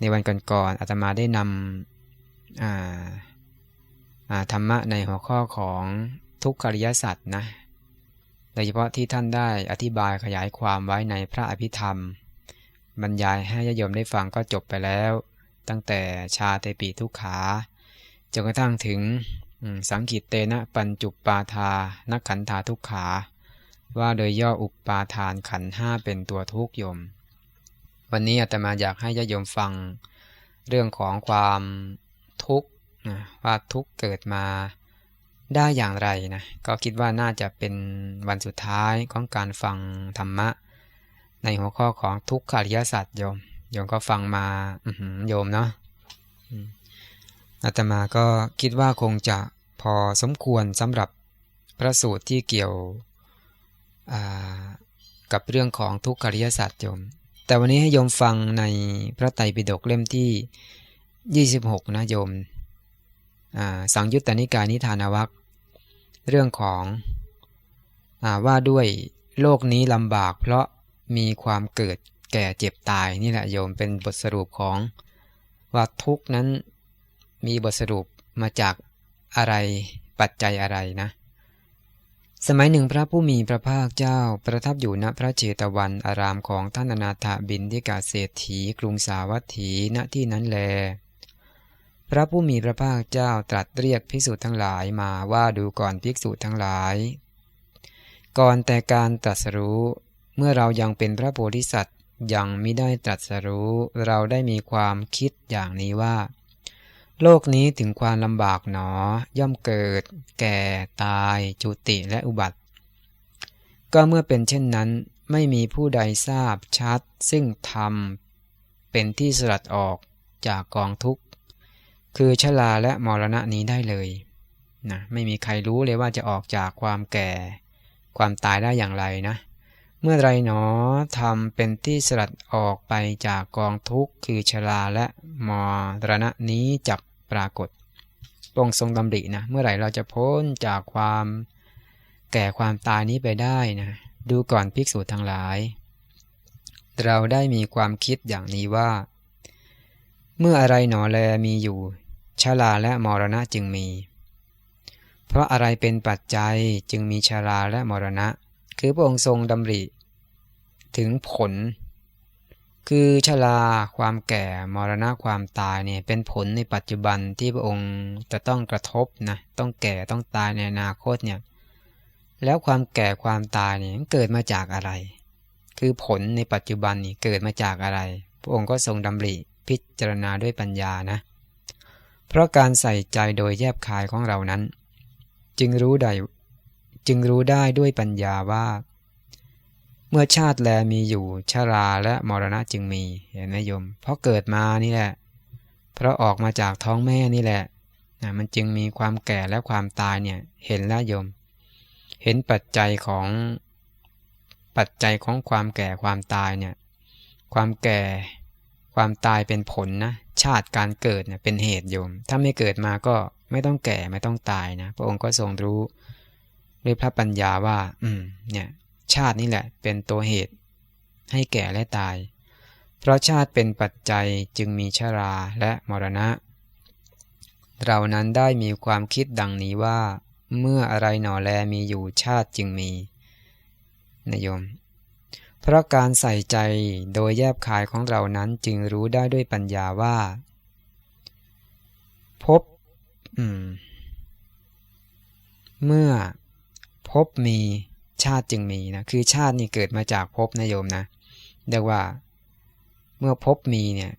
ในวันก่อนๆอาตมาได้นำธรรมะในหัวข้อของทุกขริยสัจนะ โดยเฉพาะที่ท่านได้อธิบายขยายความไว้ในพระอภิธรรม บรรยายให้ญาโยมได้ฟังก็จบไปแล้ว ตั้งแต่ชาเตปีทุกขาจนกระทั่งถึงสังกิตเตนะปัญจุปปาทานักขันธาทุกขา ว่าโดยย่ออุปปาทานขันห้าเป็นตัวทุกโยม วันนี้อาตมาอยากให้ญาติโยมฟังเรื่องของความทุกข์นะว่าทุกข์เกิดมาได้อย่างไรนะก็คิดว่าน่าจะเป็นวันสุดท้ายของการฟังธรรมะ ในหัวข้อของทุกขอริยสัจโยมโยมก็ฟังมาโยมเนาะอาตมาก็คิดว่าคงจะพอสมควรสำหรับพระสูตรที่เกี่ยวกับเรื่องของทุกขอริยสัจโยม แต่วันนี้ให้โยมฟังในพระไตรปิฎกเล่มที่ 26 นะโยม สังยุตตนิกายนิทานวัคเรื่องของอว่าด้วยโลกนี้ลำบาก เพราะมีความเกิดแก่เจ็บตายนี่แหละโยมเป็นบทสรุปของว่าทุกนั้นมีบทสรุปมาจากอะไรปัจจัยอะไรนะ สมัยหนึ่งพระผู้มีพระภาคเจ้าประทับอยู่ณพระเจตวันอารามของท่านอนาถบินทิกาเศรษฐีกรุงสาวัตถีณที่นั้นแล พระผู้มีพระภาคเจ้าตรัสเรียกภิกษุทั้งหลายมาว่าดูก่อนภิกษุทั้งหลาย ก่อนแต่การตรัสรู้เมื่อเรายังเป็นพระโพธิสัตว์ยังไม่ได้ตรัสรู้ เราได้มีความคิดอย่างนี้ว่า โลกนี้ถึงความลำบากหนอ ย่อมเกิด แก่ ตาย จุติและอุบัติ ก็เมื่อเป็นเช่นนั้นไม่มีผู้ใดทราบชัด ซึ่งธรรมเป็นที่สลัดออกจากกองทุกข์ คือชลาและมรณะนี้ได้เลยนะไม่มีใครรู้เลยว่าจะออกจากความแก่ ความตายได้อย่างไรนะ เมื่อไรหนอธรรมเป็นที่สลัดออกไปจากกองทุกข์ คือชลาและมรณะนี้จับ ปรากฏตรงทรงดำรินะ เมื่อไหร่เราจะพ้นจากความแก่ความตายนี้ไปได้นะ ดูก่อนภิกษุทั้งหลาย เราได้มีความคิดอย่างนี้ว่า เมื่ออะไรหนอแลมีอยู่ชาลาและมรณะจึงมี เพราะอะไรเป็นปัจจัยจึงมีชาลาและมรณะ คือพระองค์ทรงดำริ ถึงผล คือชรา ความแก่ มรณะ ความตายเนี่ย เป็นผลในปัจจุบันที่พระองค์จะต้องกระทบนะ ต้องแก่ ต้องตายในอนาคตเนี่ย แล้วความแก่ ความตายเนี่ยเกิดมาจากอะไร คือผลในปัจจุบันนี่เกิดมาจากอะไร พระองค์ก็ทรงดำริพิจารณาด้วยปัญญานะ เพราะการใส่ใจโดยแยบคายของเรานั้น จึงรู้ได้ จึงรู้ได้ด้วยปัญญาว่า เมื่อชาติแลมีอยู่ชาราและมรณะจึงมีเห็นไหมโยม เพราะเกิดมานี่แหละ เพราะออกมาจากท้องแม่นี่แหละนะมันจึงมีความแก่และความตายเนี่ยเห็นแล้วโยม เห็นปัจจัยของปัจจัยของความแก่ความตายเนี่ยความแก่ความตายเป็นผลนะชาติการเกิดเนี่ยเป็นเหตุโยม ถ้าไม่เกิดมาก็ไม่ต้องแก่ไม่ต้องตายนะพระองค์ก็ทรงรู้ด้วยพระปัญญาว่า อืมเนี่ย ชาตินี่แหละเป็นตัวเหตุ ให้แก่และตาย เพราะชาติเป็นปัจจัยจึงมีชาราและมรณะ เรานั้นได้มีความคิดดังนี้ว่า เมื่ออะไรหน่อแลมีอยู่ชาติจึงมีนยม เพราะการใส่ใจโดยแยบคายของเรานั้นจึงรู้ได้ด้วยปัญญาว่า พบเมื่อพบมี ชาติจึงมีนะคือชาตินี่เกิดมาจากภพนะโยมนะเรียกว่าเมื่อภพมีเนี่ย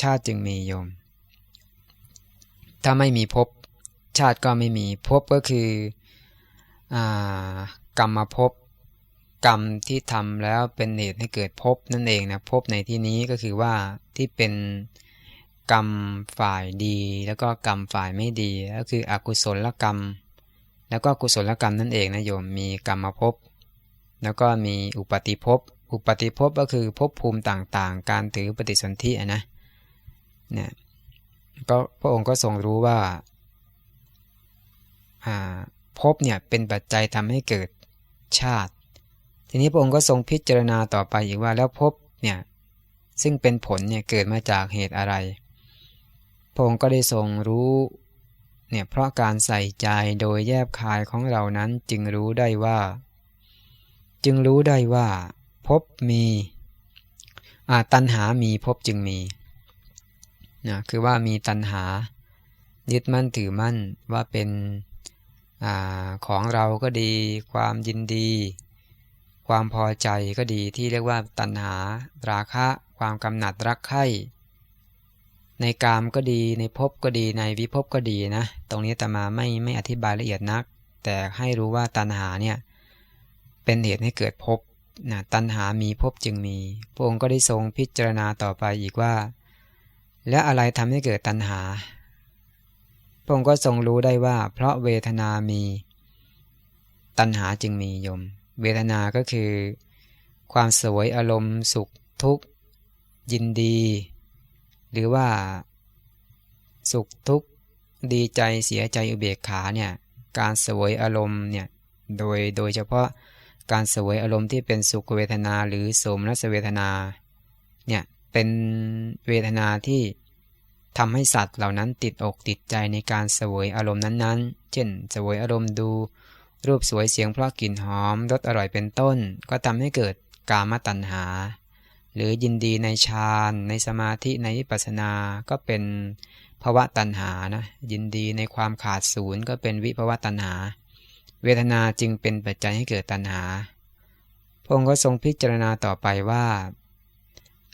ชาติจึงมีโยม ถ้าไม่มีภพชาติก็ไม่มีภพก็คือกรรมมาภพกรรมที่ทำแล้วเป็นเหตุให้เกิดภพนั่นเองนะภพในที่นี้ก็คือว่าที่เป็นกรรมฝ่ายดี แล้วก็กรรมฝ่ายไม่ดี ก็คืออกุศลกรรม แล้วก็กุศลกรรมนั่นเองนะโยมมีกรรมภพแล้วก็มีอุปติภพอุปติภพก็คือภพภูมิต่างๆ การถือปฏิสนธินะเนี่ยก็พระองค์ก็ทรงรู้ว่าภพเนี่ยเป็นปัจจัยทำให้เกิดชาติ ทีนี้พระองค์ก็ทรงพิจารณาต่อไปอีกว่าแล้วภพเนี่ยซึ่งเป็นผลเนี่ยเกิดมาจากเหตุอะไร พระองค์ก็ได้ทรงรู้ เนี่ยเพราะการใส่ใจโดยแยบคายของเรานั้นจึงรู้ได้ว่า จึงรู้ได้ว่า พบมีตัณหามีพบจึงมีนะคือว่ามีตัณหา ยึดมั่นถือมั่นว่าเป็นอของเราก็ดี ความยินดี ความพอใจก็ดีที่เรียกว่าตัณหา ราคะ ความกำหนัดรักใคร่ ในกามก็ดีในภพก็ดีในวิภพก็ดีนะ ตรงนี้แต่มาไม่ไม่อธิบายละเอียดนัก แต่ให้รู้ว่าตัณหาเนี่ยเป็นเหตุให้เกิดภพนะตัณหามีภพจึงมีพระองค์ก็ได้ทรงพิจารณาต่อไปอีกว่า และอะไรทำให้เกิดตัณหาพระองค์ก็ทรงรู้ได้ว่า เพราะเวทนามี ตัณหาจึงมียม เวทนาก็คือ ความสวยอารมณ์สุขทุกข์ ยินดี หรือว่าสุขทุกข์ดีใจเสียใจอุเบกขาเนี่ยการสวยอารมณ์เนี่ยโดยโดยเฉพาะการสวยอารมณ์ที่เป็นสุขเวทนาหรือโสมนัสเวทนาเนี่ยเป็นเวทนาที่ทำให้สัตว์เหล่านั้นติดอกติดใจในการสวยอารมณ์นั้นๆ เช่นสวยอารมณ์ดู รูปสวยเสียงเพราะกลิ่นหอมรสอร่อยเป็นต้น ก็ทำให้เกิดกามตัณหา หรือยินดีในฌานในสมาธิในวิปัสสนา ก็เป็นภวะตัณหานะยินดีในความขาดศูนย์ก็เป็นวิภวะตัณหา เวทนาจึงเป็นปัจจัยให้เกิดตัณหาพระองค์ก็ทรงพิจารณาต่อไปว่า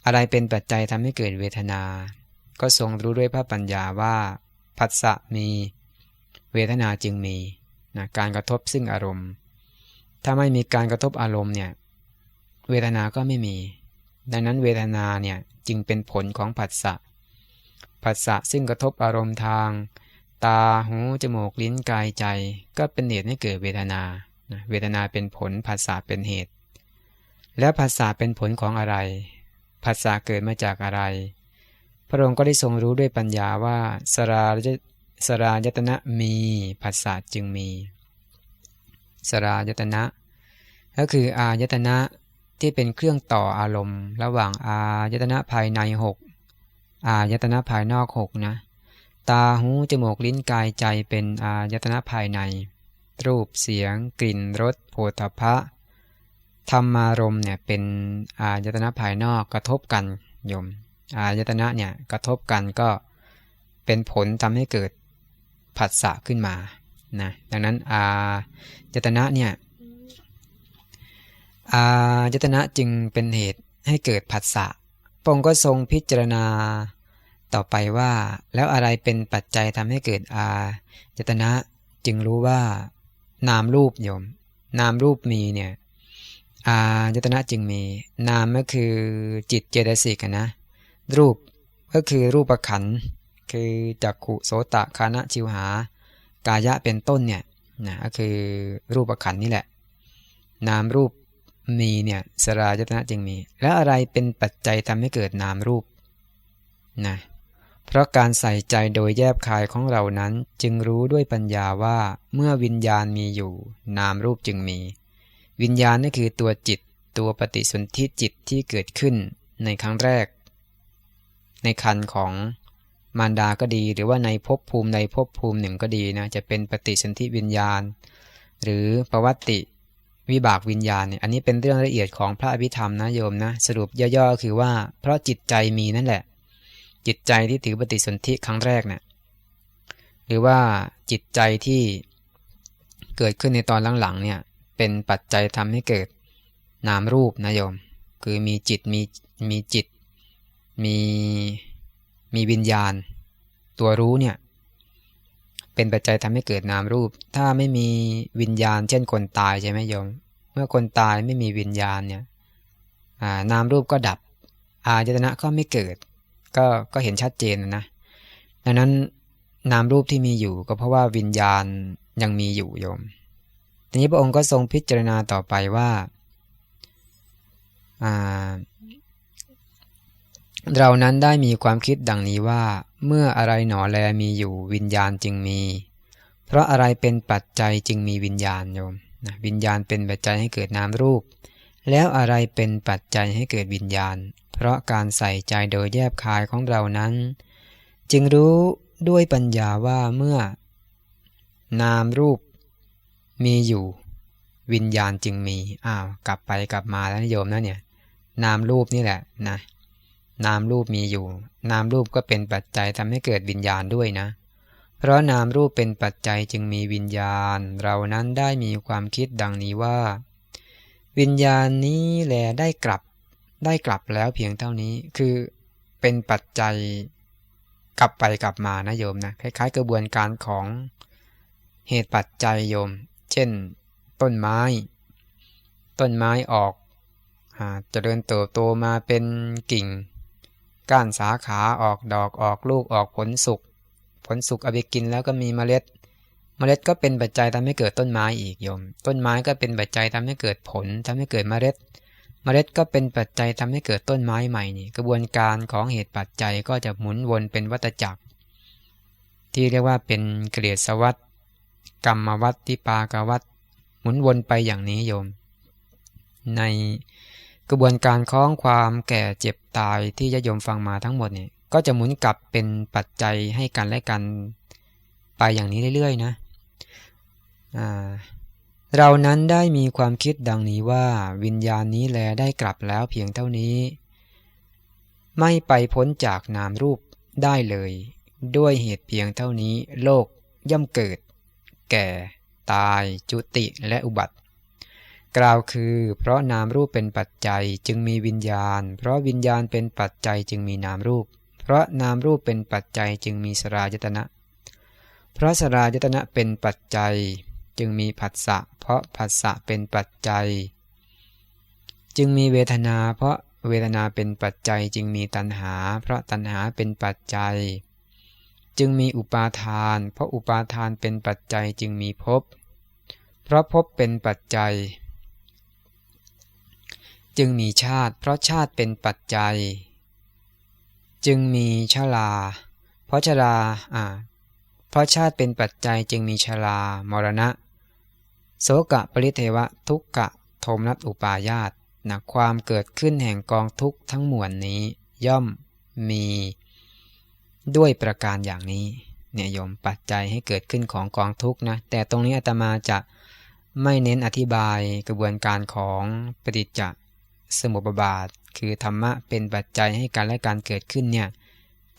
อะไรเป็นปัจจัยทำให้เกิดเวทนา ก็ทรงรู้ด้วยพระปัญญาว่าผัสสะมี เวทนาจึงมีนะการกระทบซึ่งอารมณ์ ถ้าไม่มีการกระทบอารมณ์เนี่ยเวทนาก็ไม่มี ดังนั้นเวทนาเนี่ยจึงเป็นผลของผัสสะ ผัสสะซึ่งกระทบอารมณ์ทาง ตา หู จมูก ลิ้น กาย ใจ ก็เป็นเหตุให้เกิดเวทนา เวทนาเป็นผล ผัสสะเป็นเหตุ แล้วผัสสะเป็นผลของอะไร ผัสสะเกิดมาจากอะไร พระองค์ก็ได้ทรงรู้ด้วยปัญญาว่าสรายสรายตนะมีภาษาจึงมี สรายตนะ ก็คืออายตนะ ที่เป็นเครื่องต่ออารมณ์ ระหว่างอายตนะภายในหกอายตนะภายนอกหกนะ ตาหูจมูกลิ้นกายใจเป็นอายตนะภายใน รูปเสียง กลิ่นรสโผฏฐะธรรมารมเนี่ยเป็นอายตนะภายนอกกระทบกันโยมอายตนะเนี่ยกระทบกันก็เป็นผลทำให้เกิดผัสสะขึ้นมานะดังนั้นอายตนะเนี่ย อายตนะจึงเป็นเหตุให้เกิดผัสสะพระองก็ทรงพิจารณา ต่อไปว่า แล้วอะไรเป็นปัจจัยทำให้เกิดอายตนะจึงรู้ว่า นามรูปโยม นามรูปมีเนี่ยอายตนะจึงมี นามก็คือจิตเจตสิกนะ รูปก็คือรูปขันคือจักขุโสตคานะชิวหา กายะเป็นต้นเนี่ยนะก็คือรูปขันนี่แหละ นามรูป มีเนี่ยสรายตนะจึงมี แล้วอะไรเป็นปัจจัยทำให้เกิดนามรูปนะเพราะการใส่ใจโดยแยบคายของเรานั้นจึงรู้ด้วยปัญญาว่าเมื่อวิญญาณมีอยู่ นามรูปจึงมี วิญญาณนั่นคือตัวจิต ตัวปฏิสนธิจิตที่เกิดขึ้นในครั้งแรก ในคันของมารดาก็ดี หรือว่าในภพภูมิในภพภูมิหนึ่งก็ดีนะจะเป็นปฏิสนธิวิญญาณ หรือประวัติ วิบากวิญญาณเนี่ยอันนี้เป็นเรื่องละเอียดของพระอภิธรรมนะโยมนะ สรุปย่อๆคือว่า เพราะจิตใจมีนั่นแหละ จิตใจที่ถือปฏิสนธิครั้งแรกเนะี่ยหรือว่าจิตใจที่เกิดขึ้นในตอนหลังๆเนี่ยเป็นปัจจัยทำให้เกิดนามรูปนะโยม คือมีจิตมีมีจิต มีมีวิญญาณ ตัวรู้เนี่ย เป็นปัจจัยทำให้เกิดนามรูป ถ้าไม่มีวิญญาณ เช่นคนตายใช่ไหมโยม เมื่อคนตายไม่มีวิญญาณเนี่ยนามรูปก็ดับ อาจตนะก็ไม่เกิด ก็ก็เห็นชัดเจนนะ ดังนั้นนามรูปที่มีอยู่ก็เพราะว่าวิญญาณยังมีอยู่โยม ทีนี้พระองค์ก็ทรงพิจารณาต่อไปว่า เรานั้นได้มีความคิดดังนี้ว่า เมื่ออะไรหนอแลมีอยู่วิญญาณจึงมี เพราะอะไรเป็นปัจจัยจึงมีวิญญาณโยมนะวิญญาณเป็นปัจจัยให้เกิดนามรูป แล้วอะไรเป็นปัจจัยให้เกิดวิญญาณ เพราะการใส่ใจโดยแยบคายของเรานั้น จึงรู้ด้วยปัญญาว่าเมื่อ นามรูป มีอยู่ วิญญาณจึงมีอ้าวกลับไปกลับมาแล้วโยมนะเนี่ย นามรูปนี่แหละนะ นามรูปมีอยู่ นามรูปก็เป็นปัจจัยทำให้เกิดวิญญาณด้วยนะ เพราะนามรูปเป็นปัจจัยจึงมีวิญญาณ เรานั้นได้มีความคิดดังนี้ว่า วิญญาณนี้แลได้กลับ ได้กลับแล้วเพียงเท่านี้ คือเป็นปัจจัยกลับไปกลับมานะโยมนะคล้ายๆ กระบวนการของเหตุปัจจัยโยม เช่น ต้นไม้ ต้นไม้ออกจะเดินเติบโตมาเป็นกิ่ง ก้านสาขาออกดอกออกลูกออกผลสุก ผลสุกเอาไปกินแล้วก็มีเมล็ด เมล็ดก็เป็นปัจจัยทำให้เกิดต้นไม้อีกโยม ต้นไม้ก็เป็นปัจจัยทำให้เกิดผลทำให้เกิดเมล็ด เมล็ดก็เป็นปัจจัยทำให้เกิดต้นไม้ใหม่นี่ กระบวนการของเหตุปัจจัยก็จะหมุนวนเป็นวัฏจักร ที่เรียกว่าเป็นเกลียสวัตกรรมวัตติปากวัตหมุนวนไปอย่างนี้โยม ใน กระบวนการคล้องความแก่เจ็บตายที่ยะยมฟังมาทั้งหมดเนี่ยก็จะหมุนกลับเป็นปัจจัยให้กันและกันไปอย่างนี้เรื่อยๆนะเรานั้นได้มีความคิดดังนี้ว่าวิญญาณนี้แลได้กลับแล้วเพียงเท่านี้ ไม่ไปพ้นจากนามรูปได้เลย ด้วยเหตุเพียงเท่านี้ โลกย่อมเกิด แก่ ตายจุติและอุบัติ กล่าวคือ เพราะนามรูปเป็นปัจจัยจึงมีวิญญาณ เพราะวิญญาณเป็นปัจจัยจึงมีนามรูป เพราะนามรูปเป็นปัจจัยจึงมีสรายตนะ เพราะสรายตนะเป็นปัจจัย จึงมีผัสสะ เพราะผัสสะเป็นปัจจัย จึงมีเวทนา เพราะเวทนาเป็นปัจจัยจึงมีตัณหา เพราะตัณหาเป็นปัจจัย จึงมีอุปาทาน เพราะอุปาทานเป็นปัจจัยจึงมีภพ เพราะภพเป็นปัจจัย จึงมีชาติเพราะชาติเป็นปัจจัย จึงมีชราเพราะชราอ่าเพราะชาติเป็นปัจจัยจึงมีชรามรณะ โสกะปริเทวะทุกกะโทมนัสอุปายาตนะความเกิดขึ้นแห่งกองทุกข์ทั้งมวลนี้ ย่อมมีด้วยประการอย่างนี้เนี่ยโยมปัจจัยให้เกิดขึ้นของกองทุกข์นะ แต่ตรงนี้อาตมาจะไม่เน้นอธิบายกระบวนการของปฏิจจ สมุปบาท คือธรรมะเป็นปัจจัยให้การและการเกิดขึ้นเนี่ย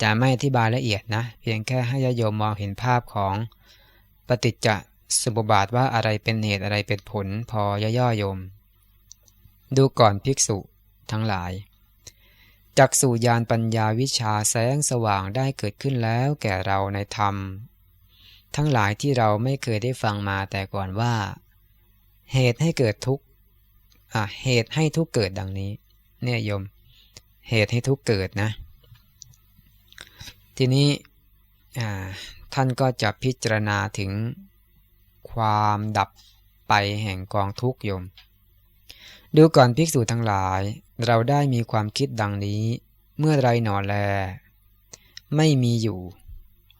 จะไม่อธิบายละเอียดนะ เพียงแค่ให้ญาโยมมองเห็นภาพของปฏิจจสมุปบาทว่าอะไรเป็นเหตุอะไรเป็นผลพอย่อโยม ดูก่อนภิกษุทั้งหลายจักสุญานปัญญาวิชาแสงสว่างได้เกิดขึ้นแล้วแก่เราในธรรม ทั้งหลายที่เราไม่เคยได้ฟังมาแต่ก่อนว่า เหตุให้เกิดทุกข์ เหตุให้ทุกเกิดดังนี้ เนี่ยโยม เหตุให้ทุกเกิดนะ ทีนี้ท่านก็จะพิจารณาถึงความดับไปแห่งกองทุกโยม ดูก่อนภิกษุทั้งหลาย เราได้มีความคิดดังนี้ เมื่อไรหนอแล ไม่มีอยู่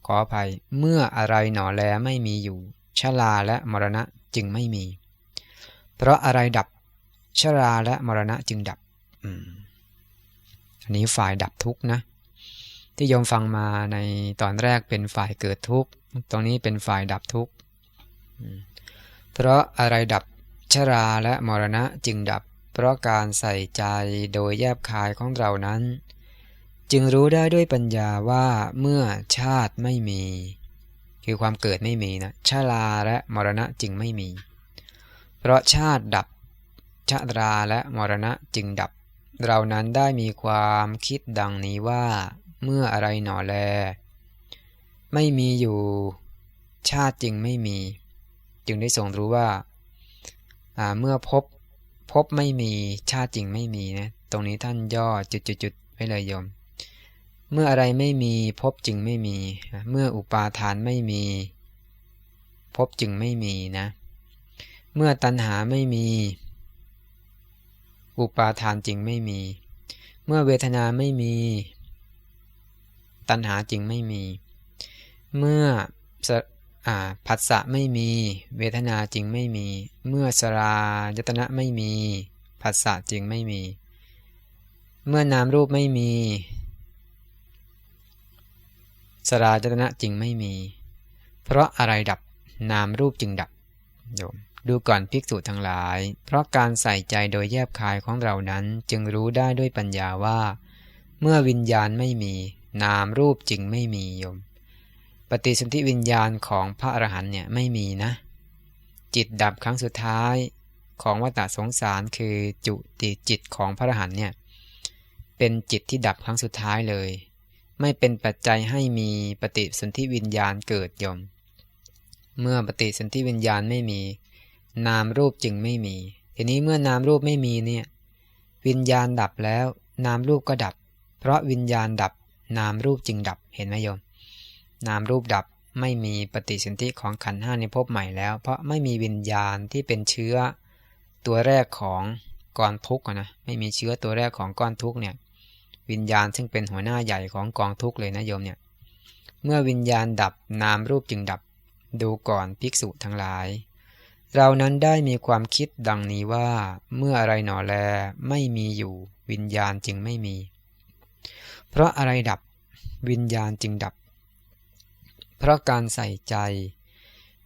ขออภัย เมื่ออะไรหนอแลไม่มีอยู่ชลาและมรณะจึงไม่มี เพราะอะไรดับ ชราและมรณะจึงดับอันนี้ฝ่ายดับทุกข์นะ ที่โยมฟังมาในตอนแรกเป็นฝ่ายเกิดทุกข์ตรงนี้เป็นฝ่ายดับทุกข์เพราะอะไรดับชราและมรณะจึงดับ เพราะการใส่ใจโดยแยบคายของเรานั้น จึงรู้ได้ด้วยปัญญาว่าเมื่อชาติไม่มี คือความเกิดไม่มีนะชราและมรณะจึงไม่มี เพราะชาติดับ ชาราและมรณะจึงดับ เรานั้นได้มีความคิดดังนี้ว่า เมื่ออะไรหนอแล ไม่มีอยู่ ชาติจึงไม่มี จึงได้ทรงรู้ว่า เมื่อพบพบไม่มีชาติจริงไม่มีนะตรงนี้ท่านย่อจุดๆๆไว้เลยโยม เมื่ออะไรไม่มีพบจึงไม่มี เมื่ออุปาทานไม่มี พบจึงไม่มีนะ เมื่อตัณหาไม่มี อุปาทานจึงไม่มี เมื่อเวทนาไม่มี ตัณหาจึงไม่มี เมื่อผัสสะไม่มี เวทนาจึงไม่มี เมื่อสรายตนะไม่มีผัสสะจึงไม่มี เมื่อนามรูปไม่มี สรายตนะจึงไม่มี เพราะอะไรดับนามรูปจึงดับโยม ดูก่อนภิกษุทั้งหลาย เพราะการใส่ใจโดยแยบคายของเรานั้นจึงรู้ได้ด้วยปัญญาว่า เมื่อวิญญาณไม่มี นามรูปจึงไม่มีโยม ปฏิสนธิวิญญาณของพระอรหันเนี่ยไม่มีนะ จิตดับครั้งสุดท้ายของวัฏสงสารคือจุติจิตของพระอรหันเนี่ยเป็นจิตที่ดับครั้งสุดท้ายเลย ไม่เป็นปัจจัยให้มีปฏิสนธิวิญญาณเกิดยม เมื่อปฏิสนธิวิญญาณไม่มี นามรูปจึงไม่มี ทีนี้เมื่อนามรูปไม่มีเนี่ย วิญญาณดับแล้ว นามรูปก็ดับ เพราะวิญญาณดับ นามรูปจึงดับเห็นไหมโยม นามรูปดับไม่มีปฏิสนธิของขันห้าในภพใหม่แล้ว เพราะไม่มีวิญญาณที่เป็นเชื้อตัวแรกของก้องทุกข์นะไม่มีเชื้อตัวแรกของก้อนทุกข์เนี่ย วิญญาณซึ่งเป็นหัวหน้าใหญ่ของกองทุกข์เลยนะโยมเนี่ย เมื่อวิญญาณดับนามรูปจึงดับ ดูก่อนภิกษุทั้งหลาย เรานั้นได้มีความคิดดังนี้ว่า เมื่ออะไรหนอแลไม่มีอยู่วิญญาณจึงไม่มี เพราะอะไรดับวิญญาณจึงดับ เพราะการใส่ใจ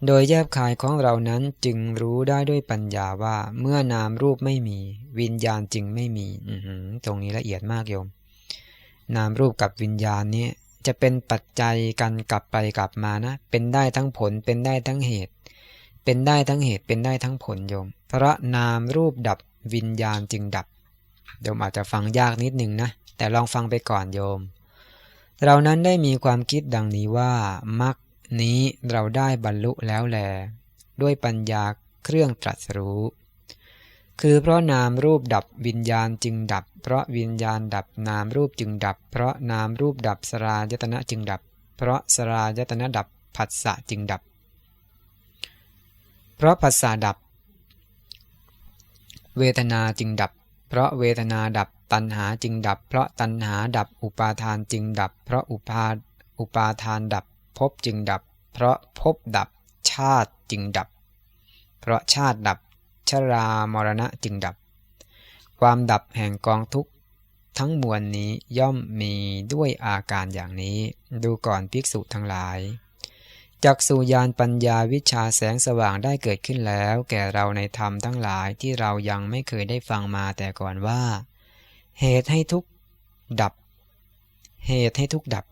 โดยแยบคายของเรานั้นจึงรู้ได้ด้วยปัญญาว่า เมื่อนามรูปไม่มี วิญญาณจึงไม่มีตรงนี้ละเอียดมากโยม นามรูปกับวิญญาณนี้จะเป็นปัจจัยกันกลับไปกลับมานะ เป็นได้ทั้งผลเป็นได้ทั้งเหตุ เป็นได้ทั้งเหตุเป็นได้ทั้งผลโยมเพราะนามรูปดับวิญญาณจึงดับ โยมอาจจะฟังยากนิดนึงนะ แต่ลองฟังไปก่อนโยม เรานั้นได้มีความคิดดังนี้ว่ามักนี้เราได้บรรลุแล้วแล ด้วยปัญญาเครื่องตรัสรู้ คือเพราะนามรูปดับวิญญาณจึงดับ เพราะวิญญาณดับนามรูปจึงดับ เพราะนามรูปดับสรายตนะจึงดับ เพราะสรายตนะดับผัสสะจึงดับ เพราะผัสสะดับ เวทนาจึงดับ เพราะเวทนาดับ ตัณหาจึงดับ เพราะตัณหาดับ อุปาทานจึงดับ เพราะอุปาอุปาทานดับภพจึงดับ เพราะภพดับ ชาติจึงดับ เพราะชาติดับ ชรามรณะจึงดับ ความดับแห่งกองทุกทั้งมวลนี้ย่อมมีด้วยอาการอย่างนี้ ดูก่อนภิกษุทั้งหลาย จักสุยานปัญญาวิชาแสงสว่างได้เกิดขึ้นแล้ว แก่เราในธรรมทั้งหลายที่เรายังไม่เคยได้ฟังมาแต่ก่อนว่า เหตุให้ทุกดับ เหตุให้ทุกดับ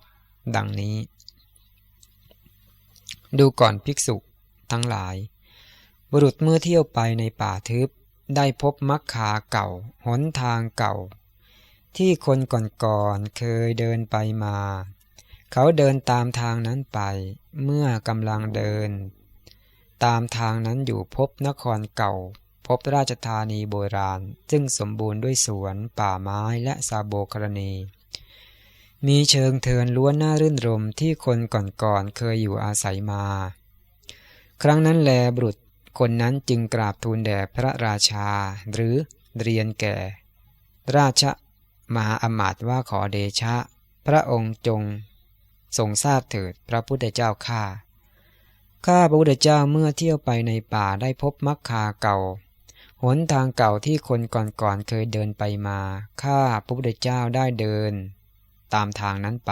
ดังนี้ ดูก่อนภิกษุทั้งหลาย บุรุษเมื่อเที่ยวไปในป่าทึบ ได้พบมักขาเก่า หนทางเก่า ที่คนก่อนๆเคยเดินไปมา เขาเดินตามทางนั้นไป เมื่อกำลังเดิน ตามทางนั้นอยู่พบนครเก่า พบราชธานีโบราณ ซึ่งสมบูรณ์ด้วยสวน ป่าไม้และซาโบกรณี มีเชิงเทินล้วนน่ารื่นรมที่คนก่อนๆเคยอยู่อาศัยมา ครั้งนั้นแลบุรุษคนนั้นจึงกราบทูลแด่พระราชา หรือเรียนแก่ ราชมหาอมาตว่าขอเดชะ พระองค์จง ทรงทราบเถิดพระพุทธเจ้าข้าข้าพระพุทธเจ้าเมื่อเที่ยวไปในป่าได้พบมักคาเก่า หนทางเก่าที่คนก่อนๆเคยเดินไปมา ข้าพระพุทธเจ้าได้เดิน ตามทางนั้นไป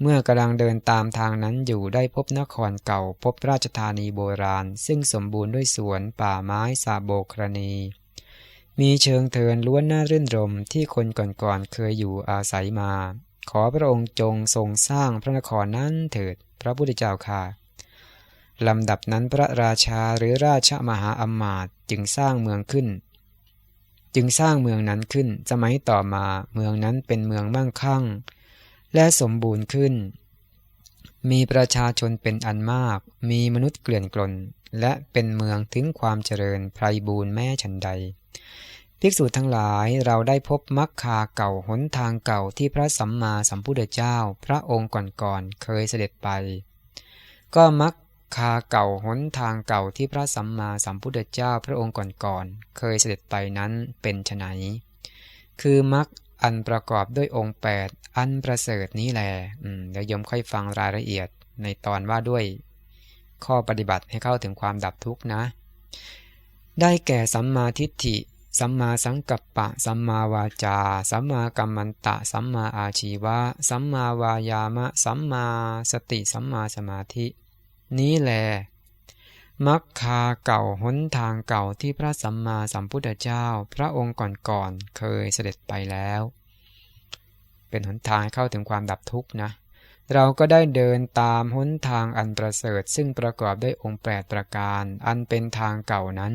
เมื่อกำลังเดินตามทางนั้นอยู่ได้พบนครเก่า พบราชธานีโบราณ ซึ่งสมบูรณ์ด้วยสวนป่าไม้สาโบกรณี มีเชิงเทินล้วนน่ารื่นรมที่คนก่อนๆเคยอยู่อาศัยมา ขอพระองค์จงทรงสร้างพระนครนั้นเถิด พระพุทธเจ้าค่ะลำดับนั้นพระราชาหรือราชมหาอมาตย์จึงสร้างเมืองขึ้น จึงสร้างเมืองนั้นขึ้น สมัยต่อมาเมืองนั้นเป็นเมืองมั่งคั่ง และสมบูรณ์ขึ้น มีประชาชนเป็นอันมาก มีมนุษย์เกลื่อนกลน และเป็นเมืองถึงความเจริญไพรบูรณ์แม่ฉันใด ภิกษุทั้งหลายเราได้พบมรรคาเก่าหนทางเก่าที่พระสัมมาสัมพุทธเจ้า พระองค์ก่อนๆเคยเสด็จไป ก็มรรคาเก่าหนทางเก่าที่พระสัมมาสัมพุทธเจ้าพระองค์ก่อนๆเคยเสด็จไปนั้นเป็นไฉนคือมรรคอันประกอบด้วยองค์ 8 อันประเสริฐนี้แหละเดี๋ยวยมค่อยฟังรายละเอียดในตอนว่าด้วย ข้อปฏิบัติให้เข้าถึงความดับทุกข์นะ ได้แก่สัมมาทิฏฐิ สัมมาสังกัปปะ สัมมาวาจา สัมมากัมมันตะ สัมมาอาชีวะ สัมมาวายามะ สัมมาสติ สัมมาสมาธิ นี้แหละมักคาเก่าหนทางเก่าที่พระสัมมาสัมพุทธเจ้า พระองค์ก่อนๆเคยเสด็จไปแล้ว เป็นหนทางเข้าถึงความดับทุกข์นะ เราก็ได้เดินตามหนทางอันประเสริฐซึ่งประกอบด้วยองค์แปดประการ อันเป็นทางเก่านั้น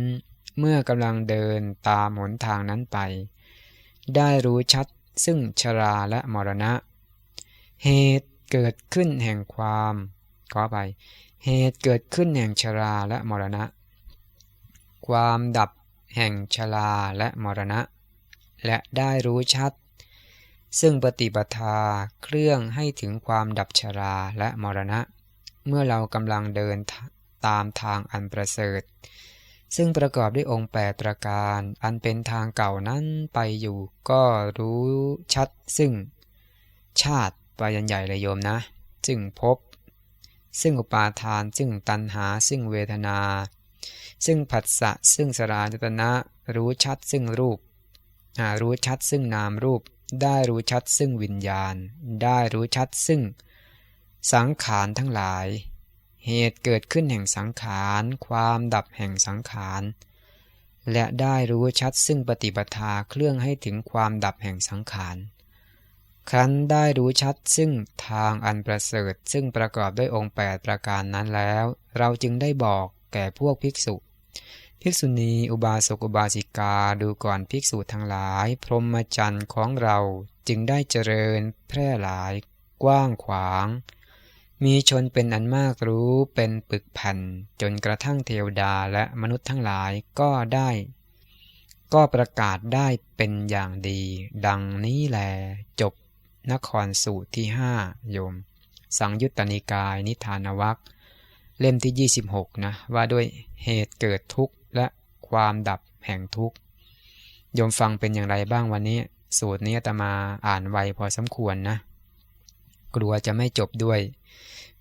เมื่อกำลังเดินตามหนทางนั้นไป ได้รู้ชัดซึ่งชราและมรณะ เหตุเกิดขึ้นแห่งความขอไป เหตุเกิดขึ้นแห่งชราและมรณะ ความดับแห่งชราและมรณะ และได้รู้ชัด ซึ่งปฏิปทาเครื่องให้ถึงความดับชราและมรณะ เมื่อเรากำลังเดินตามทางอันประเสริฐ ซึ่งประกอบด้วยองค์แปดประการ อันเป็นทางเก่านั้นไปอยู่ ก็รู้ชัดซึ่ง ชาติไปยันใหญ่เลยโยมนะจึงพบ ซึ่งอุปาทาน ซึ่งตัณหา ซึ่งเวทนา ซึ่งผัสสะ ซึ่งสราจตนะ รู้ชัดซึ่งรูป รู้ชัดซึ่งนามรูป ได้รู้ชัดซึ่งวิญญาณ ได้รู้ชัดซึ่ง สังขารทั้งหลาย เหตุเกิดขึ้นแห่งสังขาร ความดับแห่งสังขาร และได้รู้ชัดซึ่งปฏิปทาเครื่องให้ถึงความดับแห่งสังขาร ครั้นได้รู้ชัดซึ่งทางอันประเสริฐซึ่งประกอบด้วยองค์ 8 ประการนั้นแล้ว เราจึงได้บอกแก่พวกภิกษุ ภิกษุณี อุบาสกอุบาสิกาดูก่อนภิกษุทั้งหลาย พรหมจรรย์ของเราจึงได้เจริญแพร่หลาย กว้างขวาง มีชนเป็นอันมากรู้เป็นปึกแผ่นจนกระทั่งเทวดาและมนุษย์ทั้งหลายก็ได้ ก็ประกาศได้เป็นอย่างดี ดังนี้แล จบนครสูตรที่ห้าโยม สังยุตตนิกายนิทานวัคเล่มที่ 26 นะ ว่าด้วยเหตุเกิดทุกข์และความดับแห่งทุกข์โยมฟังเป็นอย่างไรบ้างวันนี้ สูตรนี้ตมาอ่านไวพอสมควรนะ กลัวจะไม่จบด้วย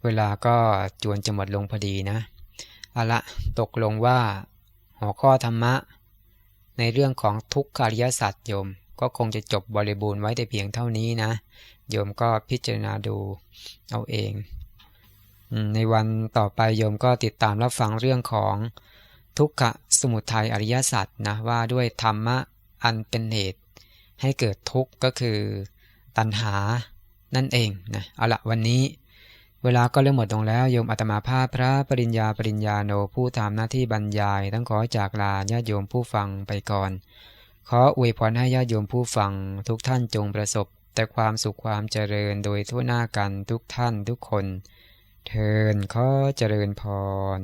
เวลาก็จวนจะหมดลงพอดีนะเอาละตกลงว่า หัวข้อธรรมะ ในเรื่องของทุกขาริยสัจโยม ก็คงจะจบบริบูรณ์ไว้แต่เพียงเท่านี้นะ โยมก็พิจารณาดูเอาเอง ในวันต่อไปโยมก็ติดตามรับฟังเรื่องของทุกขสมุทัยอริยสัจนะว่าด้วยธรรมะอันเป็นเหตุ ให้เกิดทุกข์ก็คือตัณหานั่นเองนะเอาละวันนี้ เวลาก็เริ่มหมดลงแล้วโยมอาตมาภาพพระปริญญาปริญญาโนผู้ทำหน้าที่บรรยายต้องขอจากลาญาติโยมผู้ฟังไปก่อน ขออวยพรให้ญาติโยมผู้ฟัง ทุกท่านจงประสบ แต่ความสุขความเจริญโดยทั่วหน้ากันทุกท่านทุกคน เทินขอเจริญพร